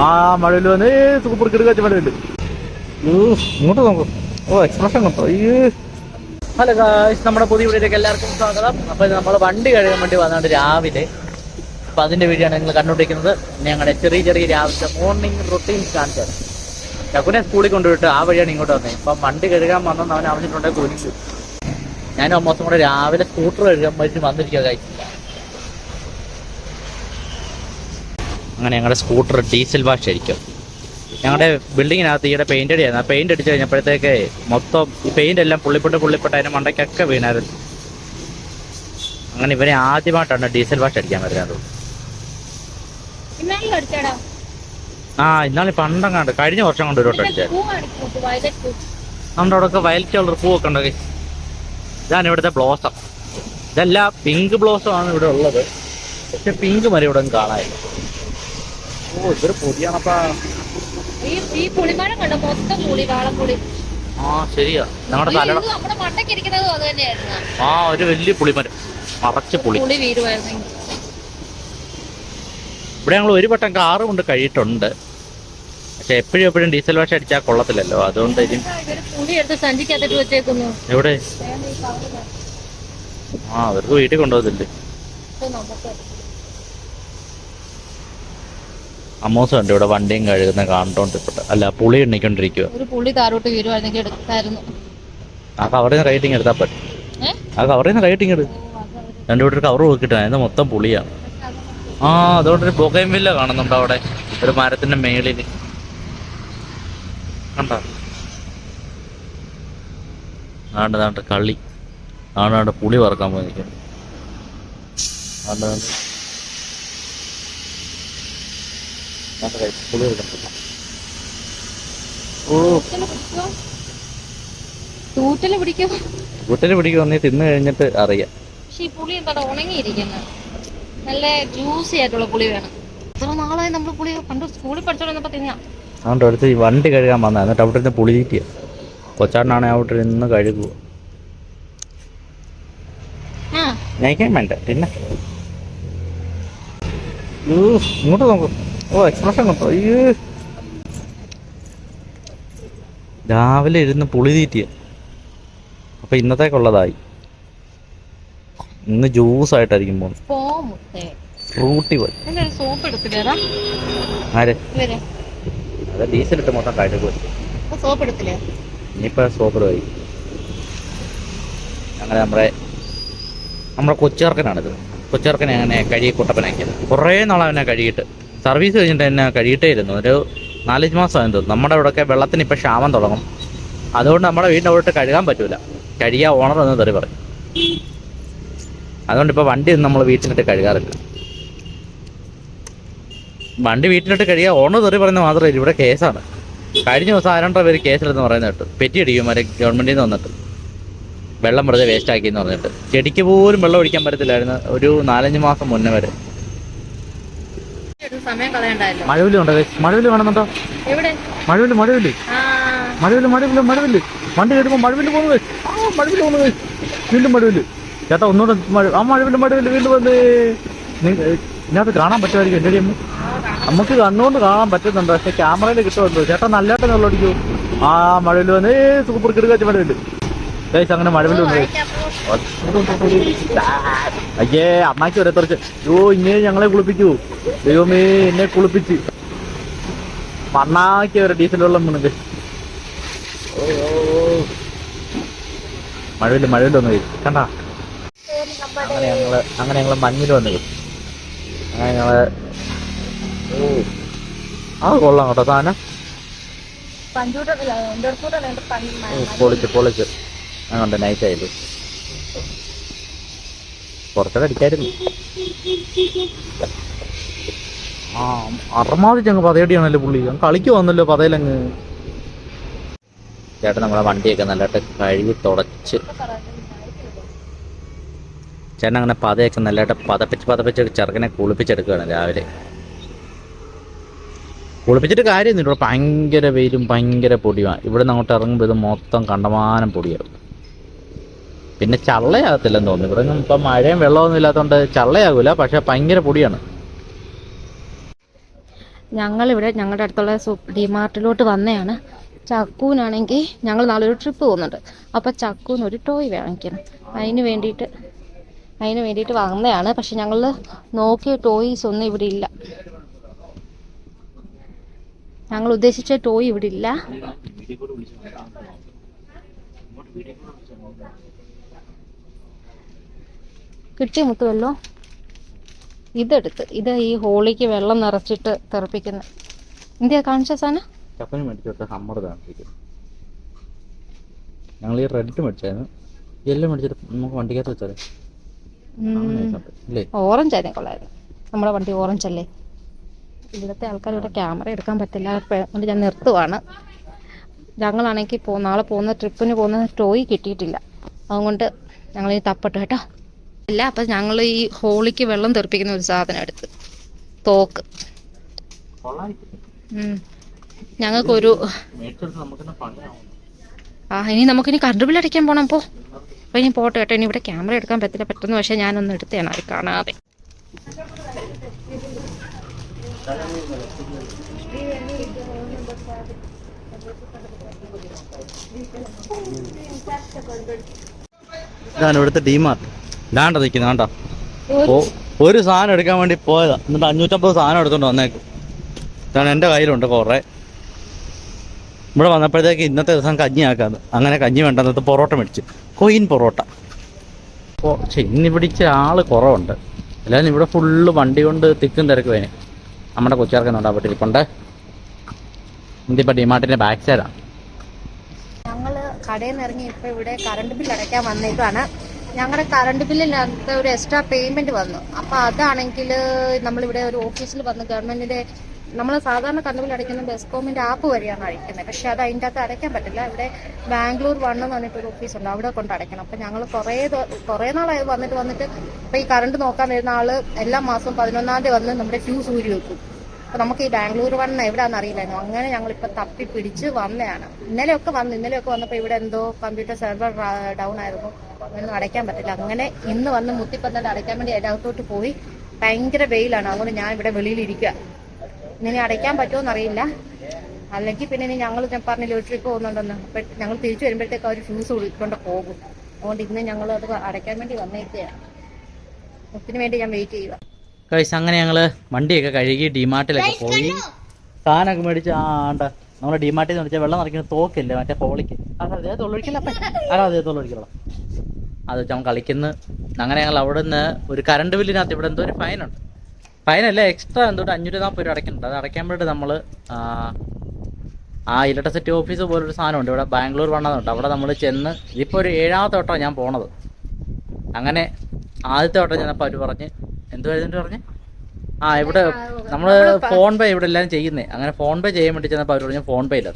ആ സൂപ്പർ ഇങ്ങോട്ട് ഓ expression hello guys നമ്മുടെ പുതിയ വീഡിയോയിലേക്ക് എല്ലാവർക്കും സ്വാഗതം. അപ്പോൾ നമ്മൾ വണ്ടി കഴുകാൻ വേണ്ടി വന്നുകൊണ്ട് രാവിലെ. അപ്പം അതിന്റെ വീഡിയോ ആണ് നിങ്ങൾ കണ്ടുപിടിക്കുന്നത് ഞങ്ങളുടെ ചെറിയ ചെറിയ രാവിലത്തെ മോർണിംഗ് റൊട്ടീൻ കാണിച്ചത് ചക്കുനെ സ്കൂളിൽ കൊണ്ടുപോയിട്ട് ആ വഴിയാണ് ഇങ്ങോട്ട് വന്നത് ഇപ്പം വണ്ടി കഴുകാൻ വന്നെന്ന് അവൻ അവനിട്ടുണ്ടെങ്കിൽ ഞാൻ ഓൾമോസ്റ്റ് കൂടെ രാവിലെ സ്കൂട്ടർ കഴുകാൻ വേണ്ടി വന്നിരിക്കുക കഴിച്ചില്ല അങ്ങനെ ഞങ്ങളുടെ സ്കൂട്ടർ ഡീസൽ വാഷ് ആയിരിക്കും. ഞങ്ങളുടെ ബിൽഡിങ്ങിനകത്ത് ഈയിടെ പെയിന്റ് അടിയായിരുന്നു. ആ പെയിന്റ് അടിച്ച് കഴിഞ്ഞപ്പോഴത്തേക്ക് മൊത്തം ഈ പെയിന്റ് എല്ലാം പുള്ളിപ്പെട്ട് പുള്ളിപ്പെട്ട് അതിന് മണ്ടയ്ക്കൊക്കെ വീണായിരുന്നു. അങ്ങനെ ഇവരെ ആദ്യമായിട്ടാണ് ഡീസൽ വാഷ് അടിക്കാൻ വരുന്നത്. ആ ഇന്നാളി പണ്ടങ്ങാണ്ട് കഴിഞ്ഞ വർഷം കൊണ്ട് ഒരു വട്ടം നമ്മുടെ അവിടെ വയലറ്റ് കളർ പൂവൊക്കെ ഉണ്ട്. ഇതാണ് ഇവിടുത്തെ ബ്ലോസം ഇതെല്ലാം പിങ്ക് ബ്ലോസം ആണ് ഇവിടെ ഉള്ളത്. പക്ഷെ പിങ്ക് മരം ഇവിടെ കാണാൻ കാണാനില്ല. ഓ ഈ ഈ പുളിമരം കണ്ടോ? മൊത്തം പുളി വാളപ്പുളി. ആ ശരിയാ. നമ്മുടെ അയ്യോ, തലയുടെ ഇത് നമ്മുടെ മണ്ടയ്ക്ക് ഇരിക്കുന്നതും അത് തന്നെയായിരുന്നു. ആ ഒരു വലിയ പുളിമരം. മറച്ച് പുളി. പുളി ഇവിടെ ഞങ്ങൾ ഒരു വട്ടം കാറ് കൊണ്ട് കഴിയിട്ടുണ്ട് പക്ഷെ എപ്പോഴും എപ്പോഴും ഡീസൽ വാഷ് അടിച്ചാൽ കൊള്ളത്തില്ലല്ലോ. അതുകൊണ്ട് ഇനി എന്താ ഇവർ പുളി എടുത്ത് സഞ്ചിക്കകത്തിട്ട് വെച്ചേക്കുന്നു. എവിടെ. ആ അവർക്ക് വീട്ടിൽ കൊണ്ടുപോകത്തില്ലേ? നമുക്ക് അമ്മോസം ഉണ്ട് ഇവിടെ വണ്ടിയും കഴുകുന്ന കണ്ടോണ്ടിരിപ്പട്ടെ അല്ല പുളി എണ്ണിക്കൊണ്ടിരിക്കുക ഒരു പുളി താരോട്ട് വീരുമായിരുന്നെങ്കിൽ എടുത്തായിരുന്നു. ആ കവറിൽ നിന്ന് റേറ്റിംഗ് എടുത്താൽ പറ്റും ആ കവറിൽ നിന്ന് റൈറ്റിംഗ് എടുക്കും അത് അവർ വീട്ടിൽ കവർ നോക്കിയിട്ടാണ് അതിന് മൊത്തം പുളിയാണ്. ആ അതുകൊണ്ട് ഒരു പുകയും വില്ല കാണുന്നുണ്ട് അവിടെ ഒരു മരത്തിന്റെ മേളിൽ കണ്ടോ? ആണ്ട് ആണ്ട് കളി. ആണ് ആണ്ട് പുളി വറക്കാൻ പോയി നിൽക്കുന്നു ആണ്ട് ആണ്ട്. ആണ്ട് കഴിച്ച് പുളി എടുക്കണ്ട ഓ തൂറ്റൽ പിടിക്കോ? കൂട്ടൽ പിടിക്കുവാണെങ്കിൽ തിന്നു കഴിഞ്ഞിട്ട് അറിയാം. പക്ഷെ ഈ പുളി എന്താണ് ഉണങ്ങിയിരിക്കുന്നത് നല്ല ജ്യൂസി ആയിട്ടുള്ള പുളി വേണം. എത്ര നാളായി നമ്മൾ പുളി പണ്ട് സ്കൂളിൽ പഠിച്ചോണ്ടിരുന്നപ്പോ തിന്നാ. അതുകൊണ്ട് അടുത്ത് ഈ വണ്ടി കഴുകാൻ വന്നത്. എന്നിട്ട് അവിടെ ഇരുന്ന് പുളി തീറ്റിയ കൊച്ചാട്ടനാണെ അവിടെ ഇരുന്ന് കഴുകുക നയിക്കാൻ വേണ്ട. പിന്നെ ഇങ്ങോട്ട് നോക്കൂ. ഓ എക്സ്പ്രഷൻ കണ്ടോ അയ്യോ. രാവിലെ ഇരുന്ന് പുളി തീറ്റിയ. അപ്പൊ ഇന്നത്തേക്കുള്ളതായി. ഇന്ന് ജ്യൂസ് ആയിട്ടായിരിക്കും പോകുന്നത് ഫ്രൂട്ടി പോയി. ആരെ? സോപ്പ് അത് ഡീസൽ ഇട്ട് മൊത്തം കഴുകുക സോപ്പ് എടുത്തില്ലേ? ഇനിയിപ്പോൾ സോപ്പിൽ പോയി. അങ്ങനെ നമ്മുടെ നമ്മുടെ കൊച്ചേർക്കനാണിത് കൊച്ചേർക്കനെ അങ്ങനെ കഴുകി കുട്ടപ്പനാക്കിയത് കുറേ നാളെ അവനെ കഴുകിയിട്ട്. സർവീസ് കഴിഞ്ഞിട്ട് എന്നെ കഴിയിട്ടേയിരുന്നു ഒരു നാലഞ്ച് മാസമായി തോന്നുന്നു. നമ്മുടെ ഇവിടെയൊക്കെ വെള്ളത്തിന് ഇപ്പം ക്ഷാമം തുടങ്ങും. അതുകൊണ്ട് നമ്മുടെ വീടിന്റെ അവിടോട്ട് കഴുകാൻ പറ്റൂല. കഴിയാ ഓണർ എന്ന് തെറി പറയും. അതുകൊണ്ട് ഇപ്പോൾ വണ്ടി നമ്മൾ വീട്ടിലിട്ട് കഴുകാറില്ല. വണ്ടി വീട്ടിലിട്ട് കഴിയാ ഓണർ തെറി പറയുന്നത് മാത്രമേ ഇവിടെ കേസാണ്. കഴിഞ്ഞ ദിവസം ആരണ്ടോ പേര് കേസിലെന്ന് പറയുന്നത് കേട്ടു. പെറ്റി അടിക്കും വരെ ഗവൺമെന്റിൽ നിന്ന് വന്നിട്ട്. വെള്ളം വെറുതെ വേസ്റ്റ് ആക്കി എന്ന് പറഞ്ഞിട്ട്. ചെടിക്ക് പോലും വെള്ളം ഒഴിക്കാൻ പറ്റത്തില്ലായിരുന്നു. ഒരു നാലഞ്ച് മാസം മുന്നേ വരെ. സമയം കളയണ്ടല്ലോ മഴവിൽ ഉണ്ടോ മഴവിൽ കാണുന്നുണ്ടോ? എവിടെ? മഴവിൽ മഴവിൽ മഴവിൽ മഴവിൽ മഴവിൽ വണ്ടി കേട്ടുമ്പോൾ മഴവിൽ പോകുന്നത് മഴവിൽ പോകുന്നത് വീണ്ടും മഴവിൽ ചേട്ടാ ഒന്നുകൂടെ മഴ ആ മഴവിൽ മഴവിൽ വീണ്ടും വന്ന് ഇതിനകത്ത് കാണാൻ പറ്റുമായിരിക്കും. എന്റെ അമ്മ നമുക്ക് കണ്ണുകൊണ്ട് കാണാൻ പറ്റുന്നുണ്ട്. പക്ഷെ ക്യാമറയിൽ കിട്ടുമല്ലോ. ചേട്ടാ നല്ലതായിട്ട് വെള്ളമടിക്കൂ ആ മഴവിൽ വന്ന് ഏ സൂപ്പർ കിടക്കാച്ച മഴവിൽ അങ്ങനെ മഴവിൽ വന്നു അയ്യേ അമ്മാക്ക് വരെ തെറിച്ച്. അയ്യോ ഇങ്ങനെ ഞങ്ങളെ കുളിപ്പിക്കൂ ദൈവമേ എന്നെ കുളിപ്പിച്ച്. മണ്ണാക്കി വരെ ഡീസൽ വെള്ളം വീണത് മഴയില്ല മഴയില്ല വന്നു കണ്ട? അങ്ങനെ ഞങ്ങൾ അങ്ങനെ ഞങ്ങൾ മഞ്ഞിൽ വന്നു അങ്ങനെ ഞങ്ങൾ ആ കൊള്ളാം കേട്ടോ സാധനം. പൊളിച്ച് പൊളിച്ച്. അങ്ങനെ നൈസ് കുറച്ചൊക്കെ അടിക്കായിരുന്നു. ആ അറമാതി ചങ്ങ് പതയടിയാണല്ലോ പുള്ളി. അങ്ങ് കളിക്ക് വന്നല്ലോ പതയിലങ്ങ്. ചേട്ടൻ നമ്മളെ വണ്ടിയൊക്കെ നല്ലതായിട്ട് കഴുകി തുടച്ച്. ചേട്ടൻ അങ്ങനെ പതയൊക്കെ നല്ലതായിട്ട് പതപ്പിച്ച് പതപ്പിച്ച് ചെറുക്കനെ കുളിപ്പിച്ചെടുക്കുകയാണ് രാവിലെ. കുളിപ്പിച്ചിട്ട് കാര്യമൊന്നുമില്ല. ഇവിടെ ഭയങ്കര വെയിലും ഭയങ്കര പൊടിയാണ് ഇവിടെ നിന്ന് അങ്ങോട്ട് ഇറങ്ങുമ്പോൾ ഇത് മൊത്തം കണ്ടമാനം പൊടിയാവും പിന്നെ ചള്ളയാകത്തില്ലെന്ന് തോന്നുന്നു. ഇവിടെ ഒന്നും ഇപ്പം മഴയും വെള്ളമൊന്നും ഇല്ലാത്തതുകൊണ്ട് ചള്ളയാകൂല പക്ഷെ ഭയങ്കര പൊടിയാണ്. ഞങ്ങളിവിടെ ഞങ്ങളുടെ അടുത്തുള്ള ഡിമാർട്ടിലോട്ട് വന്നതാണ് ചക്കൂനാണെങ്കിൽ ഞങ്ങൾ നാളെ ഒരു ട്രിപ്പ് പോകുന്നുണ്ട്. അപ്പോൾ ചക്കൂന്ന് ഒരു ടോയ് വാങ്ങിക്കണം. അതിന് വേണ്ടിയിട്ട് അതിന് വേണ്ടിയിട്ട് വന്നതാണ്. പക്ഷെ ഞങ്ങൾ നോക്കിയ ടോയ്സ് ഒന്നും ഇവിടെ ഇല്ല. ഞങ്ങൾ ഉദ്ദേശിച്ച ടോയ് ഇവിടെ ഇല്ല. കിട്ടിയ മുത്തുമല്ലോ ഇതെടുത്ത് ഇത് ഈ ഹോളിക്ക് വെള്ളം നിറച്ചിട്ട് തെറപ്പിക്കുന്ന. എന്തിയാ കാണിച്ച സാധനം? ചപ്പന് മേടിച്ചോട്ട് ഹമ്മർ ഞങ്ങൾ ഈ റെഡ് മേടിച്ചായിരുന്നു. യെല്ലോ മേടിച്ചിട്ട് നമുക്ക് വണ്ടിക്കകത്ത് വെച്ചാലേ? ഓറഞ്ച് ആയിരുന്നു കൊള്ളായിരുന്നു. നമ്മുടെ വണ്ടി ഓറഞ്ച് അല്ലേ? ഇവിടുത്തെ ആൾക്കാർ ഇവിടെ ക്യാമറ എടുക്കാൻ പറ്റില്ല അതുകൊണ്ട് ഞാൻ നിർത്തുവാണ്. ഞങ്ങളാണെങ്കിൽ പോ നാളെ പോകുന്ന ട്രിപ്പിന് പോകുന്ന ടോയ് കിട്ടിയിട്ടില്ല. അതുകൊണ്ട് ഞങ്ങൾ ഈ തപ്പട്ട് കേട്ടോ. ഇല്ല അപ്പം ഞങ്ങൾ ഈ ഹോളിക്ക് വെള്ളം തെറിപ്പിക്കുന്ന ഒരു സാധനം എടുത്ത്. തോക്ക്. ഞങ്ങൾക്കൊരു ആ ഇനി നമുക്കിനി കറണ്ട് ബില്ല് അടയ്ക്കാൻ പോണം പോ. അപ്പോൾ ഇനി പോട്ടെ കേട്ടോ ഇനി ഇവിടെ ക്യാമറ എടുക്കാൻ പറ്റില്ല പെട്ടെന്ന് പക്ഷേ ഞാനൊന്ന് എടുത്തതാണ് അത് കാണാതെ. ഇതാണ് ഇവിടുത്തെ ഡിമാർട്ട് ഇതാണ്ട നിൽക്കുന്നത് കണ്ടോ ഒരു സാധനം എടുക്കാൻ വേണ്ടി പോയതാ. എന്നിട്ട് അഞ്ഞൂറ്റമ്പത് സാധനം എടുത്തോണ്ട് വന്നേക്കും. ഇതാണ് എന്റെ കയ്യിലുണ്ട് കുറേ. ഇവിടെ വന്നപ്പോഴത്തേക്ക് ഇന്നത്തെ ദിവസം കഞ്ഞി ആക്കാന്ന്. അങ്ങനെ കഞ്ഞി വേണ്ട എന്നിട്ട് പൊറോട്ട മേടിച്ചു. കൊയിൻ പൊറോട്ട. അപ്പോൾ ചെന്നി പിടിച്ച ആൾ കുറവുണ്ട്. എല്ലാവരും ഇവിടെ ഫുള്ള് വണ്ടി കൊണ്ട് തിക്കും തിരക്ക് വേനെ നമ്മുടെ കൊച്ചിയാർക്കുന്നുണ്ട് അവിടെ ഇരിപ്പുണ്ട് ഇതിപ്പോൾ ഡിമാർട്ടിന്റെ ബാക്ക് സൈഡാണ് ഞങ്ങൾ കടയിൽ നിന്ന് ഇറങ്ങി ഇപ്പോൾ ഇവിടെ കറണ്ട് ബില്ല് അടയ്ക്കാൻ വന്നേക്കാണ് ഞങ്ങളുടെ കറണ്ട് ബില്ലിനകത്ത് ഒരു എക്സ്ട്രാ പേയ്മെന്റ് വന്നു. അപ്പൊ അതാണെങ്കിൽ നമ്മളിവിടെ ഒരു ഓഫീസിൽ വന്ന് ഗവൺമെന്റിന്റെ നമ്മൾ സാധാരണ കറണ്ട് ബില്ല് അടയ്ക്കുന്ന ബെസ്കോമിന്റെ ആപ്പ് വഴിയാണ് അടയ്ക്കുന്നത്. പക്ഷെ അത് അതിന്റെ അകത്ത് അടയ്ക്കാൻ പറ്റില്ല. ഇവിടെ ബാംഗ്ലൂർ വൺ എന്ന് പറഞ്ഞിട്ട് ഒരു ഓഫീസ് ഉണ്ട്. അവിടെ കൊണ്ട് അടയ്ക്കണം. അപ്പൊ ഞങ്ങൾ കുറേ കുറേ നാളായി വന്നിട്ട് വന്നിട്ട് ഇപ്പൊ ഈ കറണ്ട് നോക്കാൻ വരുന്ന ആൾ എല്ലാ മാസവും പതിനൊന്നാം തീയതി വന്ന് നമ്മുടെ ഫ്യൂസ് ഊരി വെക്കും അപ്പൊ നമുക്ക് ഈ ബാംഗ്ലൂർ വന്ന എവിടെയാണെന്ന് അറിയില്ലായിരുന്നു. അങ്ങനെ ഞങ്ങൾ ഇപ്പൊ തപ്പി പിടിച്ച് വന്നതാണ് ഇന്നലെയൊക്കെ വന്നു ഇന്നലെയൊക്കെ വന്നപ്പോ ഇവിടെ എന്തോ കമ്പ്യൂട്ടർ സെർവർ ഡൗൺ ആയിരുന്നു. അങ്ങനെ അടയ്ക്കാൻ പറ്റില്ല. അങ്ങനെ ഇന്ന് വന്ന് മുത്തിപ്പന്നൽ അടയ്ക്കാൻ വേണ്ടി അതിനകത്തോട്ട് പോയി. ഭയങ്കര വെയിലാണ്. അതുകൊണ്ട് ഞാൻ ഇവിടെ വെളിയിൽ ഇരിക്കുക ഇനി അടയ്ക്കാൻ പറ്റുമോ അറിയില്ല. അല്ലെങ്കിൽ പിന്നെ ഇനി ഞങ്ങൾ ഞാൻ പറഞ്ഞില്ല ഒരു ട്രിപ്പ് പോകുന്നുണ്ടെന്ന്. അപ്പൊ ഞങ്ങൾ തിരിച്ചു വരുമ്പോഴത്തേക്ക് അവർ ഫ്യൂസ് കൊടുക്കൊണ്ട് പോകും. അതുകൊണ്ട് ഇന്ന് ഞങ്ങൾ അത് അടയ്ക്കാൻ വേണ്ടി വന്നേക്കുകയാണ് ഒത്തിനു വേണ്ടി ഞാൻ വെയിറ്റ് ചെയ്യുക കഴിച്ച് അങ്ങനെ ഞങ്ങൾ വണ്ടിയൊക്കെ കഴുകി ഡിമാർട്ടിലൊക്കെ പോയി. സാധനമൊക്കെ മേടിച്ച് ആ ആണ്ട നമ്മളെ ഡിമാർട്ടിൽ നിന്ന് വെള്ളം നിറയ്ക്കുന്ന തോക്കില്ലേ മറ്റേ ഹോളിക്ക്? അതേ തൊള്ളൊഴിക്കില്ല അല്ല അതേ അത് വെച്ച് അവൻ കളിക്കുന്നു. അങ്ങനെ ഞങ്ങൾ അവിടെ നിന്ന് ഒരു കറണ്ട് ബില്ലിനകത്ത് ഇവിടെ എന്തോ ഒരു ഫൈനുണ്ട് ഫൈനല്ല എക്സ്ട്രാ എന്തോ അഞ്ഞൂറ് അഞ്ഞൂറ്റി നാൽപ്പത് രൂപ അടയ്ക്കുന്നുണ്ട്. അത് അടയ്ക്കാൻ വേണ്ടി നമ്മൾ ആ ഇലക്ട്രിസിറ്റി ഓഫീസ് പോലൊരു സാധനമുണ്ട് ഇവിടെ ബാംഗ്ലൂർ വണ്ണതുണ്ട് അവിടെ നമ്മൾ ചെന്ന് ഇതിപ്പോൾ ഒരു ഏഴാമത്തെ വട്ടമാണ് ഞാൻ പോണത്. അങ്ങനെ ആദ്യത്തെ വട്ടം ചെന്നപ്പോൾ അവർ പറഞ്ഞ് എന്തുവായിരുന്നു പറഞ്ഞു? ആ ഇവിടെ നമ്മൾ ഫോൺ പേ ഇവിടെ എല്ലാം ചെയ്യുന്നേ. അങ്ങനെ ഫോൺ പേ ചെയ്യാൻ വേണ്ടി ചെന്നപ്പോൾ അവർ പറഞ്ഞു ഫോൺ പേ ഇല്ല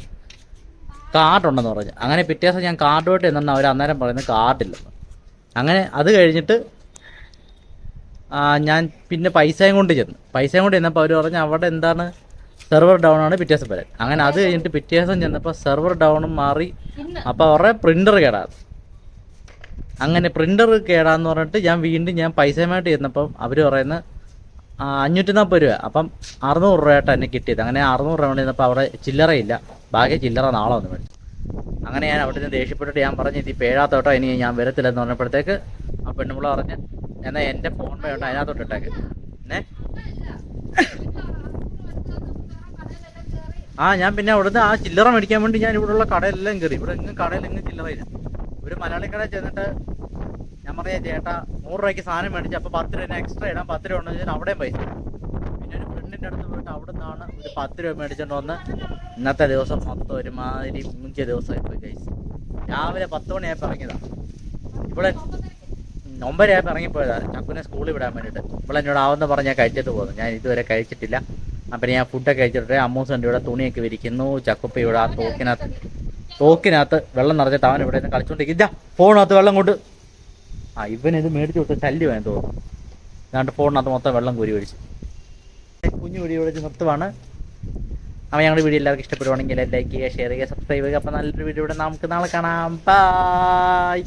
കാർഡ് ഉണ്ടെന്ന് പറഞ്ഞു. അങ്ങനെ പിറ്റേ ദിവസം ഞാൻ കാർഡുമായിട്ട് എന്നാൽ അവർ അന്നേരം പറയുന്നത് കാർഡില്ലെന്ന് അങ്ങനെ അത് കഴിഞ്ഞിട്ട് ഞാൻ പിന്നെ പൈസയും കൊണ്ട് ചെന്നു. പൈസയും കൊണ്ട് ചെന്നപ്പോൾ അവർ പറഞ്ഞു അവിടെ എന്താണ്? സെർവർ ഡൗൺ ആണ് പിറ്റേ ദിവസം വരാൻ. അങ്ങനെ അത് കഴിഞ്ഞിട്ട് പിറ്റേ ദിവസം ചെന്നപ്പോൾ സെർവർ ഡൗണും മാറി. അപ്പോൾ അവരുടെ പ്രിന്റർ കേടാണ് അങ്ങനെ പ്രിന്റർ കേടാന്ന് പറഞ്ഞിട്ട് ഞാൻ വീണ്ടും ഞാൻ പൈസയുമായിട്ട് ചെന്നപ്പം അവർ പറയുന്ന അഞ്ഞൂറ്റി നാൽപ്പത് രൂപ. അപ്പം അറുന്നൂറ് രൂപയായിട്ട് എന്നെ കിട്ടിയത്. അങ്ങനെ അറുന്നൂറ് രൂപ ചെന്നപ്പോൾ അവിടെ ചില്ലറയില്ല. ബാക്കി ചില്ലറ നാളെ വന്ന് മേടിച്ചു. അങ്ങനെ ഞാൻ അവിടെ നിന്ന് ദേഷ്യപ്പെട്ടിട്ട് ഞാൻ പറഞ്ഞു ഇത് പേഴാത്തോട്ടോ ഇനി ഞാൻ വരത്തില്ലെന്ന് പറഞ്ഞപ്പോഴത്തേക്ക് ആ പെണ്ണുമ്പിള പറഞ്ഞ് എന്നാൽ എന്റെ ഫോൺ പേ ഉണ്ട് അതിനകത്തോട്ട് ഇട്ടേക്ക്. ഏ ആ ഞാൻ പിന്നെ അവിടുന്ന് ആ ചില്ലറ മേടിക്കാൻ വേണ്ടി ഞാൻ ഇവിടെയുള്ള കടയിലെല്ലാം കയറി ഇവിടെ എങ്ങും കടയിലെങ്ങും ചില്ലറയില്ല. ഒരു മലയാളിക്കട ചെന്നിട്ട് ഞാൻ പറയാ ചേട്ടാ നൂറ് രൂപയ്ക്ക് സാധനം മേടിച്ചു അപ്പോൾ പത്ത് രൂപ എക്സ്ട്രാ ഇടാൻ പത്ത് രൂപ ഉണ്ടെന്ന് വെച്ചാൽ അവിടെയും പൈസ. പിന്നെ ഒരു ഫ്രണ്ടിന്റെ അടുത്ത് പോയിട്ട് അവിടെ നിന്നാണ് ഒരു പത്ത് രൂപ മേടിച്ചോണ്ട് വന്ന് ഇന്നത്തെ ദിവസം മൊത്തം ഒരുമാതിരി മൂഞ്ചിയ ദിവസമായി പോയി കഴിച്ച് രാവിലെ പത്ത് മണിയായപ്പോൾ ഇറങ്ങിയതാണ് ഇവിടെ ഒമ്പതരയായപ്പോൾ ഇറങ്ങിപ്പോയതാ. ചക്കുനെ സ്കൂളിൽ വിടാൻ വേണ്ടിയിട്ട്. ഇവിടെ എന്നോട് ആവുന്ന പറഞ്ഞ് ഞാൻ കഴിച്ചിട്ട് പോകുന്നു. ഞാൻ ഇതുവരെ കഴിച്ചിട്ടില്ല. അപ്പം ഞാൻ ഫുഡൊക്കെ കഴിച്ചിട്ട് അമ്മൂസന്റെ ഇവിടെ തുണിയൊക്കെ വിരിക്കുന്നു. ചക്കുപ്പ ഇവിടെ ആ തോക്കിനകത്ത് തോക്കിനകത്ത് വെള്ളം നിറഞ്ഞിട്ട് അവൻ ഇവിടെ നിന്ന് കളിച്ചോണ്ടിരിക്കും. ഇതാ ഫോണിനകത്ത് വെള്ളം കൊണ്ട്. ആ ഇവൻ ഇത് മേടിച്ചു കൊടുത്ത ശല്യമായി തോന്നുന്നു. അതാണ്ട് ഫോണിനകത്ത് മൊത്തം വെള്ളം കോരി ഒഴിച്ച്. കുഞ്ഞു വീഡിയോ വിളിച്ച് നിർത്തുവാണ്. അവൻ ഞങ്ങളുടെ വീഡിയോ എല്ലാവർക്കും ഇഷ്ടപ്പെടുവാണെങ്കിൽ ലൈക്ക് ചെയ്യുക ഷെയർ ചെയ്യുക സബ്സ്ക്രൈബ് ചെയ്യുക. അപ്പം നല്ലൊരു വീഡിയോ ഇവിടെ നമുക്ക് നാളെ കാണാം. ബൈ